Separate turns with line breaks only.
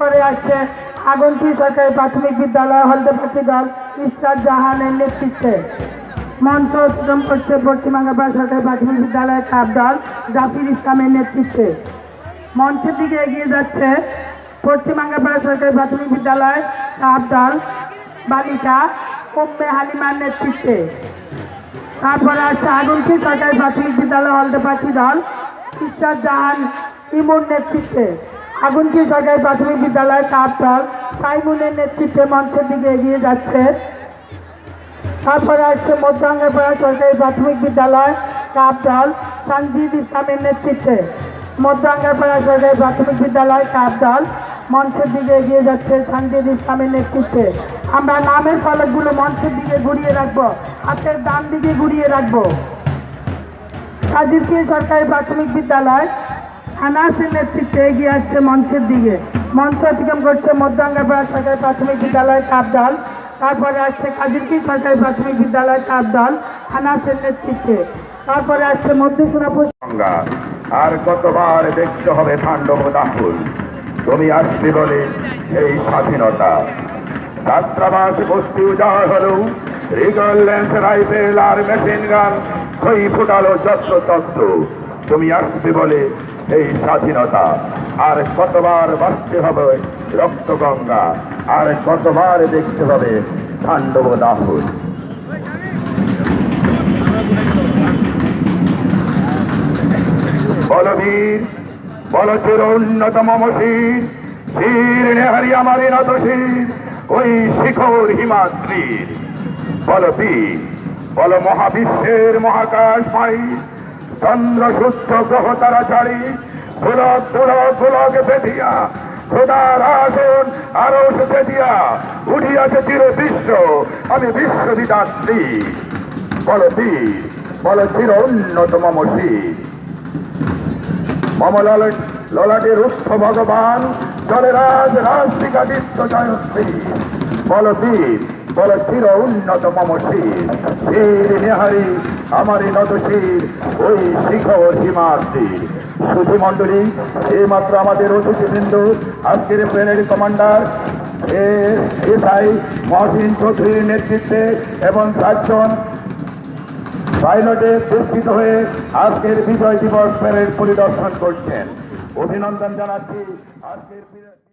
পরে আছে আগন্তি সরকারি প্রাথমিক বিদ্যালয় হলদেপাতি দল, ইসরাত জাহানের নেতৃত্বে। মঞ্চ অতিক্রম করছে পশ্চিমবঙ্গের সরকারি প্রাথমিক বিদ্যালয়ের কাপ দল জাফির ইসলামের নেতৃত্বে। মঞ্চের দিকে এগিয়ে যাচ্ছে পশ্চিমবঙ্গের সরকারি প্রাথমিক বিদ্যালয় কাপ দল বালিকা উম্মে হালিমার নেতৃত্বে। তারপরে আছে আগুনকি সরকারি প্রাথমিক বিদ্যালয় হলদেপাতি দল ইসরাত জাহান ইমুর নেতৃত্বে। আগুনকি সরকারি প্রাথমিক বিদ্যালয় কাপ দল সাইমুনের নেতৃত্বে মঞ্চের দিকে এগিয়ে যাচ্ছে। তারপরে আসছে মধ্যাঙ্গপাড়া সরকারি প্রাথমিক বিদ্যালয় কাপ দল সঞ্জিদ ইসলামের নেতৃত্বে। মধ্যাঙ্গপাড়া সরকারি প্রাথমিক বিদ্যালয় কাপ দল মঞ্চের দিকে এগিয়ে যাচ্ছে সঞ্জিদ ইসলামের নেতৃত্বে। আমরা নামের ফলকগুলো মঞ্চের দিকে ঘুরিয়ে রাখব, হাতের ডান দিকে ঘুরিয়ে রাখব। কাজিরপুর সরকারি প্রাথমিক বিদ্যালয় আনাসের নেতৃত্বে এগিয়ে আসছে মঞ্চের দিকে। মঞ্চ অতিক্রম করছে মধ্যাঙ্গাপাড়া সরকারি প্রাথমিক বিদ্যালয় কাপ দল তারপরে আসছে কাজিরকি সরকারি প্রাথমিক বিদ্যালয় কাপ দল আনাসের নেতৃত্বে। তারপরে আসছে
মধ্যসোনাপুর আর কতবার দেখতে হবে তাণ্ডব দাহুল তুমি আসবে বলে এই স্বাধীনতা। ছাত্রাবাস বস্তি উজাড় হলো। রিগল ল্যান্স রাইফেল আর মেশিন গান ফুটালো যত্র তত্র তুমি আসবে বলে এই স্বাধীনতা। আর কতবার বাঁচতে হবে রক্ত গঙ্গা, আর কতবার দেখতে হবে তাণ্ডব দাহুল বলবীর বলচের অন্যতম মশির শির নেহারি আমারে শির ওই শিখর হিমাদ্রির। বলবীর বল মহাবিশ্বের মহাকাশ মাই চন্দ্র সূত্র গ্রহ তারা ছাড়ি। গোলক গোলক গোলক বেধিয়া খোদার আসন আরও সে দিয়া উঠিয়াছে চির বিশ্ব। আমি বিশ্ববিদাত্রী। বল বীর বল চির অন্যতম মশির মম ললাট ললাটের উৎস ভগবান, জলেরাজ রাজবিকাদিত্য জয়শ্রী বল বীর বল, চির উন্নত মম শির। নেহারি, আমারই নত শির। ওই শিখর সুধি মণ্ডলী, এইমাত্র আমাদের অতিথিবৃন্দ, আজকের প্লেনের কমান্ডার এসআই মহসিন চৌধুরীর নেতৃত্বে এবং চারজন পাইলটে পুরস্কৃত হয়ে আজকের বিজয় দিবস প্যারেড পরিদর্শন করছেন। অভিনন্দন জানাচ্ছি আজকের